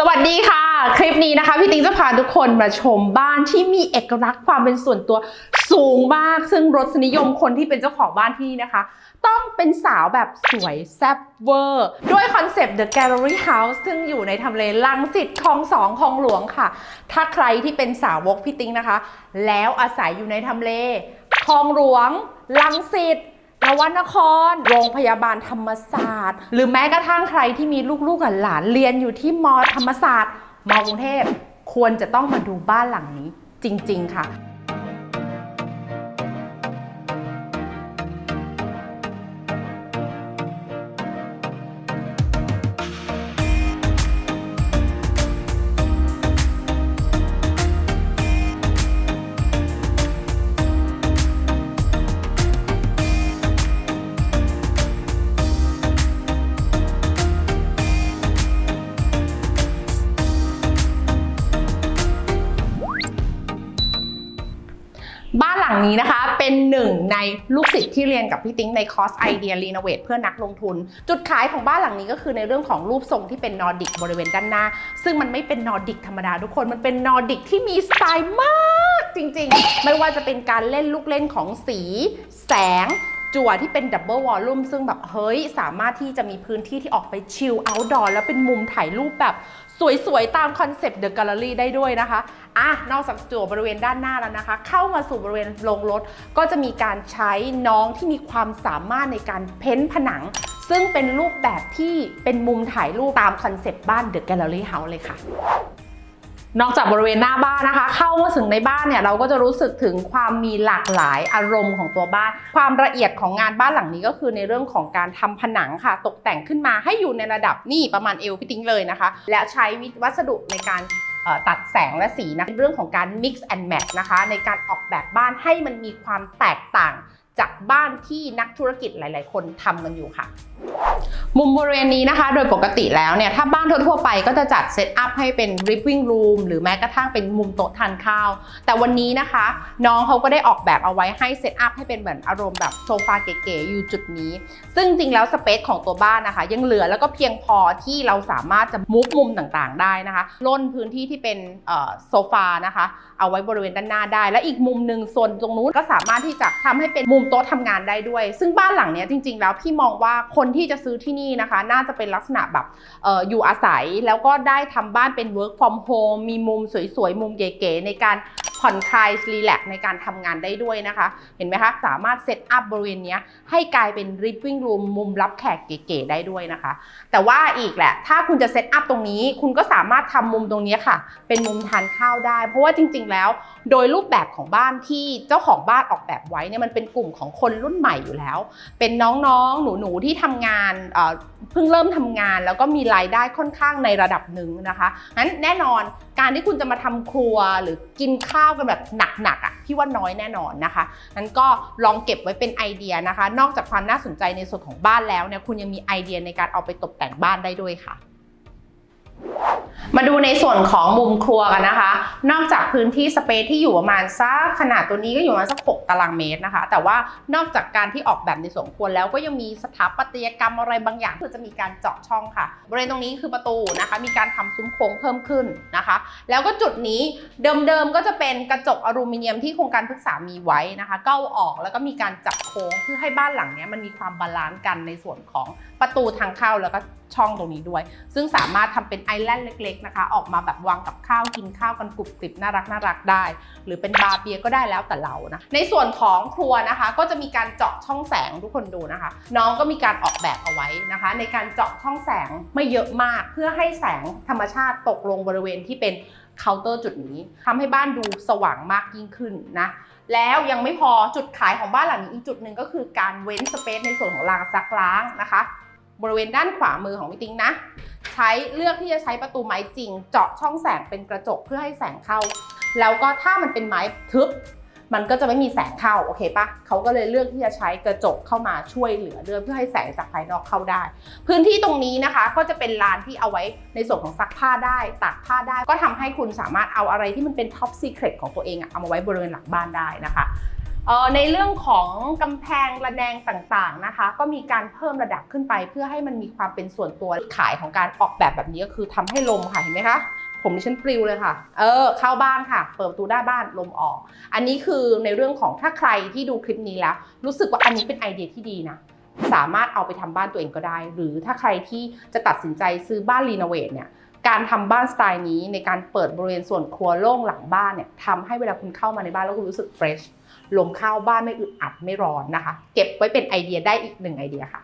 สวัสดีค่ะ คลิปนี้นะคะ พี่ติ๊งจะพาทุกคนมาชมบ้านที่มีเอกลักษณ์ความเป็นส่วนตัวสูงมาก ซึ่งรสนิยมคนที่เป็นเจ้าของบ้านที่นี่นะคะ ต้องเป็นสาวแบบสวยแซ่บเวอร์ด้วยคอนเซปต์ The Gallery House ซึ่งอยู่ในทำเลลังสิตคลองสองคลองหลวงค่ะ ถ้าใครที่เป็นสาวกพี่ติ๊งนะคะ แล้วอาศัยอยู่ในทำเลคลองหลวงลังสิต วนคร โรงพยาบาลธรรมศาสตร์ หรือแม้กระทั่งใครที่มีลูกๆหลานเรียนอยู่ที่มอธรรมศาสตร์มอกรุงเทพควรจะต้องมาดูบ้านหลังนี้จริง ๆ ค่ะ ในลูกศิษย์ที่เรียนกับพี่ติ๊งในคอร์สไอเดียรีโนเวทเพื่อนักลงทุน จุดขายของบ้านหลังนี้ก็คือในเรื่องของรูปทรงที่เป็นนอร์ดิกบริเวณด้านหน้า ซึ่งมันไม่เป็นนอร์ดิกธรรมดาทุกคนมันเป็นนอร์ดิกที่มีสไตล์มากจริงๆ ไม่ว่าจะเป็นการเล่นลูกเล่นของสี แสงจั่วที่เป็นดับเบิลวอลลุ่มซึ่งแบบเฮ้ย สามารถที่จะมีพื้นที่ที่ออกไปชิลเอาท์ดอร์แล้วเป็นมุมถ่ายรูปแบบ สวยๆ ตามคอนเซปต์เดอะแกลเลอรี่ได้ด้วยนะคะอะนอกจากจั่วบริเวณด้านหน้าแล้วนะคะ เข้ามาสู่บริเวณโรงรถ ก็จะมีการใช้น้องที่มีความสามารถในการเพ้นผนัง ซึ่งเป็นรูปแบบที่เป็นมุมถ่ายรูปตามคอนเซปต์บ้านเดอะแกลเลอรี่เฮาส์เลยค่ะ นอกจากบริเวณหน้าบ้านนะคะ เข้ามาถึงในบ้านเนี่ยเราก็จะรู้สึกถึงความมีหลากหลายอารมณ์ของตัวบ้าน ความละเอียดของงานบ้านหลังนี้ก็คือในเรื่องของการทำผนังค่ะ ตกแต่งขึ้นมาให้อยู่ในระดับนี่ประมาณเอวพี่ติ้งเลยนะคะ และใช้วัสดุในการตัดแสงและสีนะเรื่องของการ mix and match นะคะ ในการออกแบบบ้านให้มันมีความแตกต่างจากบ้านที่นักธุรกิจหลาย ๆ คนทำกันอยู่ค่ะมุมบริเวณนี้นะคะ โดยปกติแล้วเนี่ย ถ้าบ้านทั่วๆไปก็จะจัดเซตอัพให้เป็น living room หรือแม้กระทั่งเป็นมุมโต๊ะทานข้าว แต่วันนี้นะคะ น้องเขาก็ได้ออกแบบเอาไว้ให้เซตอัพให้เป็นเหมือนอารมณ์แบบโซฟาเก๋ๆอยู่จุดนี้ ซึ่งจริงแล้วสเปซของตัวบ้านนะคะ ยังเหลือแล้วก็เพียงพอที่เราสามารถจะมุกมุมต่างๆ ได้นะคะล้นพื้นที่ที่เป็นโซฟานะคะ เอาไว้บริเวณด้านหน้าได้ และอีกมุมหนึ่งโซนตรงนู้นก็สามารถที่จะทำให้เป็นมุมโต๊ะทำงานได้ด้วย ซึ่งบ้านหลังเนี้ยจริง ๆ แล้วพี่มองว่าคนที่จะซื้อที่นี่นะคะ น่าจะเป็นลักษณะแบบอออยู่อาศัยแล้วก็ได้ทำบ้านเป็น work from home มีมุมสวยๆ มุมเก๋ๆในการ ผ่อนคลายรีแลกในการทำงานได้ด้วยนะคะ เห็นไหมคะ สามารถเซตอัพบริเวณนี้ให้กลายเป็น living room มุมรับแขกเก๋ๆได้ด้วยนะคะ แต่ว่าอีกแหละ ถ้าคุณจะเซตอัพตรงนี้ คุณก็สามารถทำมุมตรงนี้ค่ะ เป็นมุมทานข้าวได้ เพราะว่าจริง ๆ แล้ว โดยรูปแบบของบ้านที่เจ้าของบ้านออกแบบไว้เนี่ยมันเป็นกลุ่มของคนรุ่นใหม่อยู่แล้ว เป็นน้องๆ หนูๆ ที่ทำงานเอ่อเพิ่งเริ่มทำงาน แล้วก็มีรายได้ค่อนข้างในระดับหนึ่งนะคะงั้นแน่นอนการที่คุณจะมาทำครัวหรือกินข้าวกันแบบหนักๆอะพี่ว่าน้อยแน่นอนนะคะนั้นก็ลองเก็บไว้เป็นไอเดียนะคะ นอกจากความน่าสนใจในส่วนของบ้านแล้วเนี่ยคุณยังมีไอเดียในการเอาไปตกแต่งบ้านได้ด้วยค่ะ มาดูในส่วนของมุมครัวกันนะคะ นอกจากพื้นที่สเปซที่อยู่ประมาณสักขนาดตัวนี้ก็อยู่ประมาณสัก 6 ตารางเมตรนะคะ แต่ว่านอกจากการที่ออกแบบในส่วนครัวแล้วก็ยังมีสถาปัตยกรรมอะไรบางอย่างคือจะมีการเจาะช่องค่ะ บริเวณตรงนี้คือประตูนะคะ มีการทำซุ้มโค้งเพิ่มขึ้นนะคะ แล้วก็จุดนี้เดิมๆก็จะเป็นกระจกอลูมิเนียมที่โครงการพฤกษามีไว้นะคะก็เอาออกแล้วก็มีการจับโค้งเพื่อให้บ้านหลังนี้มันมีความบาลานซ์กันในส่วนของประตูทางเข้าแล้วก็ช่องตรงนี้ด้วย ซึ่งสามารถทำเป็นไอแลนด์เล็ก ๆ นะคะ ออกมาแบบวางกับข้าวกินข้าวกันกรุบกริบน่ารักน่ารักได้ หรือเป็นบาร์เบียก็ได้แล้วแต่เรานะในส่วนของครัวนะคะ ก็จะมีการเจาะช่องแสงทุกคนดูนะคะ น้องก็มีการออกแบบเอาไว้นะคะ ในการเจาะช่องแสงไม่เยอะมาก เพื่อให้แสงธรรมชาติตกลงบริเวณที่เป็นเคาน์เตอร์จุดนี้ทำให้บ้านดูสว่างมากยิ่งขึ้นนะแล้วยังไม่พอจุดขายของบ้านหลังนี้อีกจุดหนึ่งก็คือการเว้นสเปซในส่วนของรางซักล้างนะคะ บริเวณด้านขวามือของพี่ติงนะ ใช้เลือกที่จะใช้ประตูไม้จริง เจาะช่องแสงเป็นกระจกเพื่อให้แสงเข้า แล้วก็ถ้ามันเป็นไม้ทึบ มันก็จะไม่มีแสงเข้าโอเคปะเขาก็เลยเลือกที่จะใช้กระจกเข้ามาช่วยเหลือเรื่องเพื่อให้แสงจากภายนอกเข้าได้ พื้นที่ตรงนี้นะคะ ก็จะเป็นลานที่เอาไว้ในส่วนของซักผ้าได้ตากผ้าได้ ก็ทำให้คุณสามารถเอาอะไรที่มันเป็นท็อปซีเครตของตัวเองอะเอามาไว้บริเวณหลังบ้านได้นะคะ ในเรื่องของกำแพงระแนงต่างๆนะคะ ก็มีการเพิ่มระดับขึ้นไป เพื่อให้มันมีความเป็นส่วนตัวขายของการออกแบบแบบนี้ก็คือทำให้ลมค่ะเห็นไหมคะผมดิฉันปลิวเลยค่ะ เออ เข้าบ้านค่ะ เปิดประตูหน้านบ้านลมออก อันนี้คือในเรื่องของถ้าใครที่ดูคลิปนี้แล้ว รู้สึกว่าอันนี้เป็นไอเดียที่ดีนะ สามารถเอาไปทำบ้านตัวเองก็ได้ หรือถ้าใครที่จะตัดสินใจซื้อบ้านรีโนเวทเนี่ย การทำบ้านสไตล์นี้ในการเปิดบริเวณส่วนครัวโล่งหลังบ้านเนี่ยทำให้เวลาคุณเข้ามาในบ้านแล้วคุณรู้สึกเฟรชลมเข้าบ้านไม่อึดอัดไม่ร้อนนะคะ เก็บไว้เป็นไอเดียได้อีกหนึ่งไอเดียค่ะ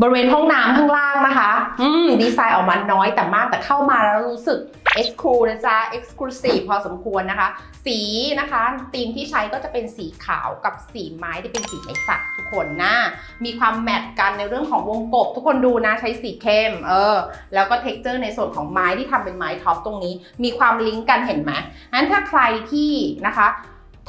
บริเวณห้องน้ำข้างล่างนะคะ อืมดีไซน์ออกมาน้อยแต่มากแต่เข้ามาแล้วรู้สึก เอ็กซ์คลูนะจ๊ะ exclusive พอสมควรนะคะ สีนะคะธีมที่ใช้ก็จะเป็นสีขาวกับสีไม้ที่เป็นสีไม้สักทุกคนนะมีความแมทกันในเรื่องของวงกบ ทุกคนดูนะใช้สีเข้มเออแล้วก็เท็กเจอร์ในส่วนของไม้ที่ทำเป็นไม้ท็อปตรงนี้ มีความลิงก์กันเห็นไหมงั้นถ้าใครที่นะคะ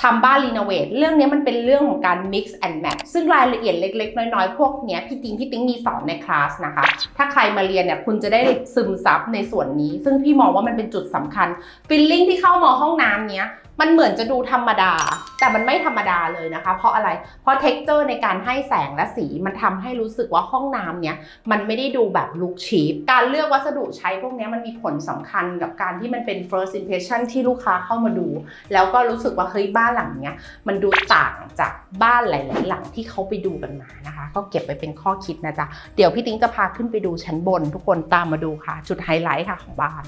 ทำบ้านรีโนเวทเรื่องนี้มันเป็นเรื่องของการ mix and match ซึ่งรายละเอียดเล็ก ๆ น้อย ๆ พวกนี้พี่ติงพี่ติ๊งมีสอนในคลาสนะคะ ถ้าใครมาเรียนเนี่ยคุณจะได้ซึมซับในส่วนนี้ ซึ่งพี่มองว่ามันเป็นจุดสำคัญฟิลลิ่งที่เข้ามาห้องน้ำเนี้ย มันเหมือนจะดูธรรมดา แต่มันไม่ธรรมดาเลยนะคะ เพราะอะไร เพราะเท็กเจอร์ในการให้แสงและสีมันทำให้รู้สึกว่าห้องน้ำเนี้ยมันไม่ได้ดูแบบลุคชีพ การเลือกวัสดุใช้พวกนี้มันมีผลสำคัญกับการที่มันเป็น first impression ที่ลูกค้าเข้ามาดู แล้วก็รู้สึกว่าเฮ้ยบ้านหลังเนี้ยมันดูต่างจากบ้านหลาย ๆ หลังที่เขาไปดูกันมานะคะ ก็เก็บไว้เป็นข้อคิดนะจ๊ะ เดี๋ยวพี่ติ๊งจะพาขึ้นไปดูชั้นบน ทุกคนตามมาดูค่ะ จุดไฮไลท์ค่ะของบ้าน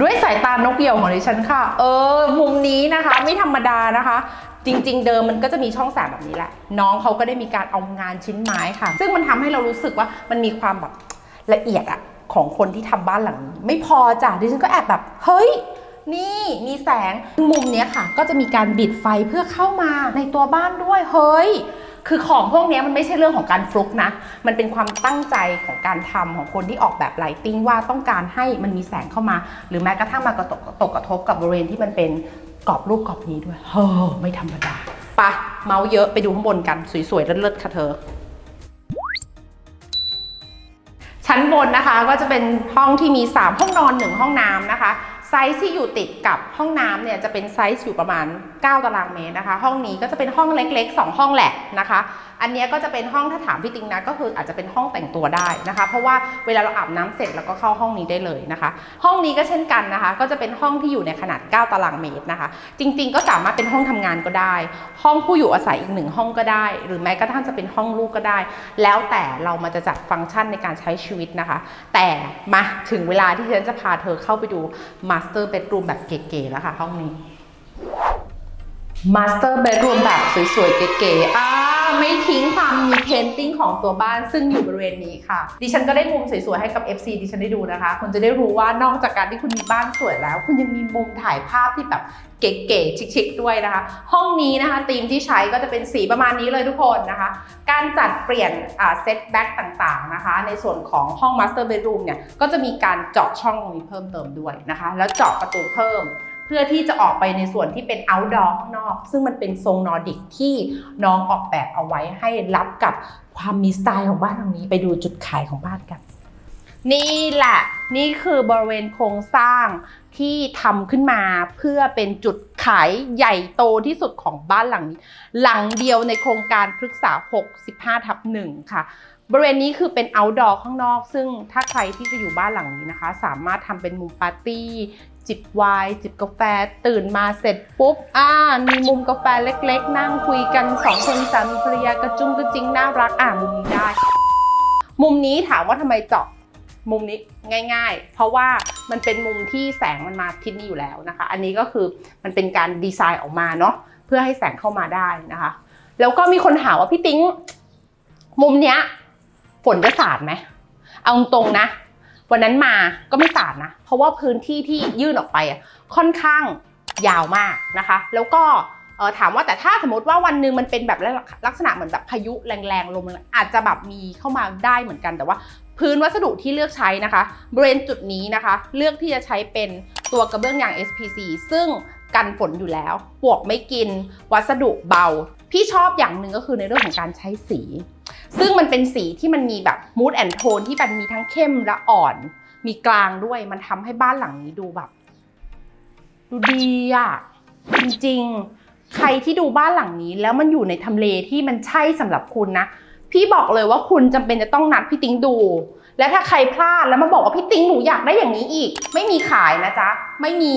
ด้วยสายตานกเหี่ยวของดิฉันค่ะ เออ มุมนี้นะคะ ไม่ธรรมดานะคะ จริง ๆ เดิมมันก็จะมีช่องแสงแบบนี้แหละ น้องเขาก็ได้มีการเอางานชิ้นไม้ค่ะ ซึ่งมันทำให้เรารู้สึกว่ามันมีความแบบละเอียดอะของคนที่ทำบ้านหลังนี้ไม่พอจ้ะดิฉันก็แอบแบบ เฮ้ยนี่มีแสงมุมเนี้ยค่ะ ก็จะมีการบิดไฟเพื่อเข้ามาในตัวบ้านด้วยเฮ้ย คือของพวกนี้มันไม่ใช่เรื่องของการฟลุกนะ มันเป็นความตั้งใจของการทำของคนที่ออกแบบไลติ้งว่าต้องการให้มันมีแสงเข้ามา หรือแม้กระทั่งมากระตกตกกระทบกับบริเวณที่มันเป็นกรอบรูปกรอบนี้ด้วยเฮ้อไม่ธรรมดาปะเมาส์เยอะไปดูข้างบนกันสวยๆเลิศๆค่ะเธอชั้นบนนะคะก็จะเป็นห้องที่มี 3 ห้องนอน 1 ห้องน้ำนะคะ ไซส์ที่อยู่ติดกับห้องน้ำเนี่ยจะเป็นไซส์อยู่ประมาณ9 ตารางเมตรนะคะ ห้องนี้ก็จะเป็นห้องเล็ก ๆ 2 ห้องแหละนะคะ อันนี้ก็จะเป็นห้องถ้าถามพี่ติงนะก็คืออาจจะเป็นห้องแต่งตัวได้นะคะ เพราะว่าเวลาเราอาบน้ำเสร็จแล้วก็เข้าห้องนี้ได้เลยนะคะ ห้องนี้ก็เช่นกันนะคะ ก็จะเป็นห้องที่อยู่ในขนาด 9 ตารางเมตรนะคะ จริง ๆ ก็สามารถเป็นห้องทำงานก็ได้ ห้องผู้อยู่อาศัยอีกหนึ่งห้องก็ได้ หรือแม้กระทั่งจะเป็นห้องลูกก็ได้ แล้วแต่เรามาจะจัดฟังก์ชันในการใช้ชีวิตนะคะ แต่มาถึงเวลาที่ฉันจะพาเธอเข้าไปดู Master Bedroom แบบเก๋ๆแล้วค่ะห้องนี้ Master Bedroom แบบสวยๆ เก๋ๆอ้าไม่ทิ้งความมีเพนติ้งของตัวบ้านซึ่งอยู่บริเวณนี้ค่ะ ดิฉันก็ได้มุมสวยๆ ให้กับ FC ดิฉันได้ดูนะคะ คุณจะได้รู้ว่านอกจากการที่คุณมีบ้านสวยแล้ว คุณยังมีมุมถ่ายภาพที่แบบเก๋ๆ ชิคๆ ด้วยนะคะ ห้องนี้นะคะธีมที่ใช้ก็จะเป็นสีประมาณนี้เลยทุกคนนะคะ การจัดเปลี่ยนเซตแบ็กต่างๆ นะคะ ในส่วนของห้อง Master Bedroom เนี่ย ก็จะมีการเจาะช่องตรงนี้เพิ่มเติมด้วยนะคะ แล้วเจาะประตูเพิ่ม เพื่อที่จะออกไปในส่วนที่เป็น outdoor ข้างนอก ซึ่งมันเป็นทรงนอร์ดิกที่น้องออกแบบเอาไว้ให้รับกับความมีสไตล์ของบ้านหลังนี้ ไปดูจุดขายของบ้านกัน นี่แหละ นี่คือบริเวณโครงสร้างที่ทำขึ้นมาเพื่อเป็นจุดขายใหญ่โตที่สุดของบ้านหลังนี้ หลังเดียวในโครงการพฤกษา 65 ทับ1ค่ะบริเวณนี้คือเป็น outdoor ข้างนอก ซึ่งถ้าใครที่จะอยู่บ้านหลังนี้นะคะ สามารถทำเป็นมุมปาร์ตี้ จิบไวน์จิบกาแฟ ตื่นมาเสร็จปุ๊บ อ่า มีมุมกาแฟเล็กๆ นั่งคุยกันสองคนสามีภรรยากระจุ้งกระจิงน่ารักอ่ามุมนี้ได้ มุมนี้ถามว่าทำไมเจาะมุมนี้ง่าย ๆ เพราะว่ามันเป็นมุมที่แสงมันมาทิศนี้อยู่แล้วนะคะ อันนี้ก็คือมันเป็นการดีไซน์ออกมาเนาะเพื่อให้แสงเข้ามาได้นะคะ แล้วก็มีคนถามว่าพี่ติ๊งมุมเนี้ยฝนจะสาดไหมเอาตรงนะ วันนั้นมาก็ไม่สาดนะ เพราะว่าพื้นที่ที่ยื่นออกไปอะค่อนข้างยาวมากนะคะ แล้วก็ถามว่าแต่ถ้าสมมติว่าวันหนึ่งมันเป็นแบบลักษณะเหมือนแบบพายุแรงๆลมอาจจะแบบมีเข้ามาได้เหมือนกันแต่ว่า พื้นวัสดุที่เลือกใช้นะคะบริเวณจุดนี้นะคะ เลือกที่จะใช้เป็นตัวกระเบื้องยาง SPC ซึ่งกันฝนอยู่แล้ว ปวกไม่กิน วัสดุเบา พี่ชอบอย่างหนึ่งก็คือในเรื่องของการใช้สี ซึ่งมันเป็นสีที่มันมีแบบ mood and tone ที่มันมีทั้งเข้มและอ่อน มีกลางด้วย มันทำให้บ้านหลังนี้ดูแบบ ดูดีอะจริงๆ ใครที่ดูบ้านหลังนี้ แล้วมันอยู่ในทำเลที่มันใช่สำหรับคุณนะ พี่บอกเลยว่าคุณจำเป็นจะต้องนัดพี่ติ๊งดู และถ้าใครพลาดแล้วมาบอกว่าพี่ติ๊งหนูอยากได้อย่างนี้อีก ไม่มีขายนะจ๊ะ ไม่มี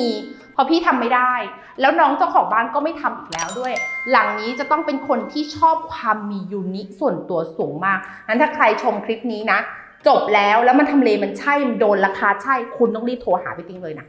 ราะพี่ทำไม่ได้ แล้วน้องเจ้าของบ้านก็ไม่ทำอีกแล้วด้วย หลังนี้จะต้องเป็นคนที่ชอบความมียูนิส่วนตัวสูงมากนั้นถ้าใครชมคลิปนี้นะ จบแล้วแล้วมันทำเลมันใช่มันโดนราคาใช่ คุณต้องรีบโทรหาพี่ติ๊งเลยนะ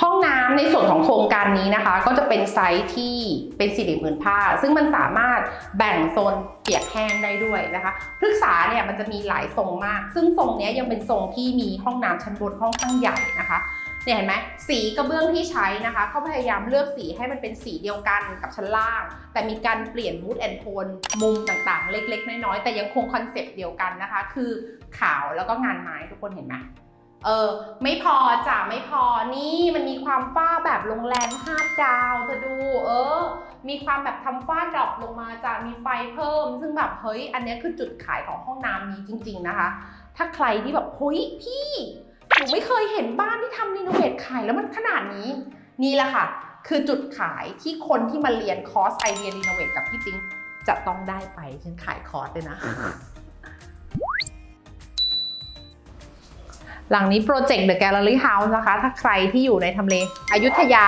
ห้องน้ำในส่วนของโครงการนี้นะคะ ก็จะเป็นไซส์ที่เป็นสี่เหลี่ยมผืนผ้า ซึ่งมันสามารถแบ่งโซนเปียกแห้งได้ด้วยนะคะพฤกษาเนี่ยมันจะมีหลายทรงมาก ซึ่งทรงนี้ยังเป็นทรงที่มีห้องน้ำชั้นบนค่อนข้างใหญ่นะคะ เนี่ยเห็นไหมสีกระเบื้องที่ใช้นะคะเขาพยายามเลือกสีให้มันเป็นสีเดียวกันกับชั้นล่าง แต่มีการเปลี่ยนมูดแอนโทนมุมต่างๆ เล็ก ๆ น้อยๆแต่ยังคงคอนเซปต์เดียวกันนะคะ คือขาวแล้วก็งานไม้ทุกคนเห็นไหมเออไม่พอจ้ะไม่พอนี่มันมีความฝ้าแบบโรงแรมห้าดาวเธอดู เออ มีความแบบทำฝ้าดรอปลงมาจ้ะมีไฟเพิ่ม ซึ่งแบบเฮ้ยอันนี้คือจุดขายของห้องน้ำนี้จริง ๆนะคะ ถ้าใครที่แบบเฮ้ยพี่ นูไม่เคยเห็นบ้านที่ทำรีโนเวทขายแล้วมันขนาดนี้ นี่แหละค่ะ คือจุดขายที่คนที่มาเรียนคอร์สไอเดียรีโนเวทกับพี่ติ๊งจะต้องได้ไปฉันขายคอร์สเลยนะ หลังนี้โปรเจกต์เดอะแกลเลอรี่เฮาส์นะคะ ถ้าใครที่อยู่ในทำเลอยุธยา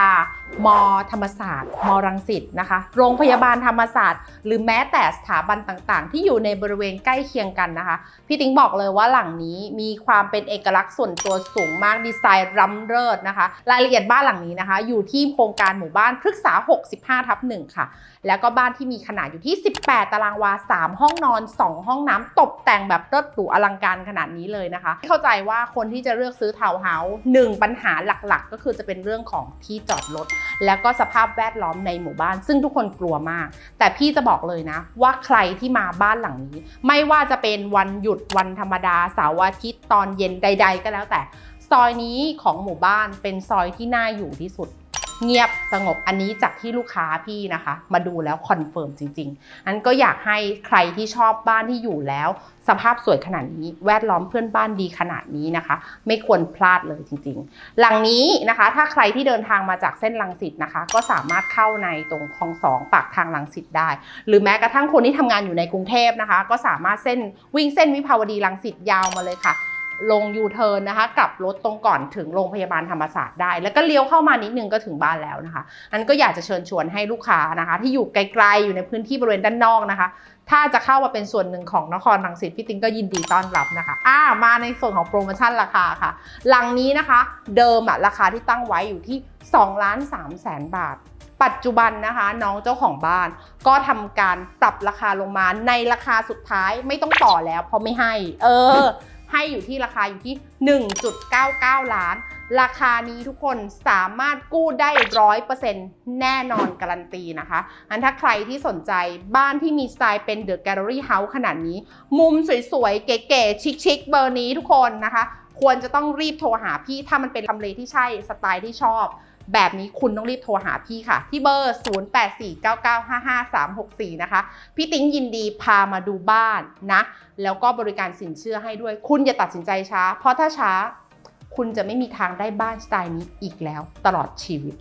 มธรรมศาสตร์ มรังสิตนะคะ โรงพยาบาลธรรมศาสตร์ หรือแม้แต่สถาบันต่างๆ ที่อยู่ในบริเวณใกล้เคียงกันนะคะ พี่ติ๊งบอกเลยว่าหลังนี้มีความเป็นเอกลักษณ์ส่วนตัวสูงมากดีไซน์ล้ำเลิศนะคะ รายละเอียดบ้านหลังนี้นะคะ อยู่ที่โครงการหมู่บ้านพฤกษา 65 ทับ1ค่ะ แล้วก็บ้านที่มีขนาดอยู่ที่ 18 ตารางวา 3 ห้องนอน 2 ห้องน้ำตกแต่งแบบเลิศหรูอลังการขนาดนี้เลยนะคะเข้าใจว่าคนที่จะเลือกซื้อทาวน์เฮาส์หนึ่งปัญหาหลักๆ ก็คือจะเป็นเรื่องของที่จอดรถแล้วก็สภาพแวดล้อมในหมู่บ้าน ซึ่งทุกคนกลัวมาก แต่พี่จะบอกเลยนะ ว่าใครที่มาบ้านหลังนี้ ไม่ว่าจะเป็นวันหยุดวันธรรมดาเสาร์อาทิตย์ตอนเย็นใด ๆ ก็แล้วแต่ ซอยนี้ของหมู่บ้านเป็นซอยที่น่าอยู่ที่สุด เงียบสงบอันนี้จากที่ลูกค้าพี่นะคะ มาดูแล้วคอนเฟิร์มจริงๆอันก็อยากให้ใครที่ชอบบ้านที่อยู่แล้ว สภาพสวยขนาดนี้ แวดล้อมเพื่อนบ้านดีขนาดนี้นะคะ ไม่ควรพลาดเลยจริงๆ หลังนี้นะคะ ถ้าใครที่เดินทางมาจากเส้นลังสิตนะคะ ก็สามารถเข้าในตรงคลองสองปากทางลังสิตได้ หรือแม้กระทั่งคนที่ทำงานอยู่ในกรุงเทพนะคะ ก็สามารถเส้นวิ่งเส้นวิภาวดีลังสิตยาวมาเลยค่ะ ลงยูเทิร์นนะคะกลับรถตรงก่อนถึงโรงพยาบาลธรรมศาสตร์ได้ แล้วก็เลี้ยวเข้ามานิดนึงก็ถึงบ้านแล้วนะคะอันก็อยากจะเชิญชวนให้ลูกค้านะคะ ที่อยู่ไกลๆอยู่ในพื้นที่บริเวณด้านนอกนะคะ ถ้าจะเข้ามาเป็นส่วนหนึ่งของนครรังสิตพี่ติงก็ยินดีต้อนรับนะคะอ่ามาในส่วนของโปรโมชั่นราคาค่ะ หลังนี้นะคะ เดิมอะราคาที่ตั้งไว้อยู่ที่2ล้าน3แสนบาทปัจจุบันนะคะน้องเจ้าของบ้านก็ทำการปรับราคาลงมาในราคาสุดท้ายไม่ต้องต่อแล้วเพราะไม่ให้ เออ ให้อยู่ที่ราคาอยู่ที่ 1.99 ล้าน ราคานี้ทุกคนสามารถกู้ได้ร้อยเปอร์เซ็นต์แน่นอนการันตีนะคะอันถ้าใครที่สนใจบ้านที่มีสไตล์เป็น The Gallery House ขนาดนี้ มุมสวยๆ เก๋ๆ ชิคๆ เบอร์นี้ทุกคนนะคะ ควรจะต้องรีบโทรหาพี่ถ้ามันเป็นทำเลที่ใช่สไตล์ที่ชอบ แบบนี้คุณต้องรีบโทรหาพี่ค่ะ ที่เบอร์ 0849955364 นะคะ พี่ติ๊งยินดีพามาดูบ้านนะ แล้วก็บริการสินเชื่อให้ด้วย คุณอย่าตัดสินใจช้า เพราะถ้าช้า คุณจะไม่มีทางได้บ้านสไตล์นี้อีกแล้วตลอดชีวิต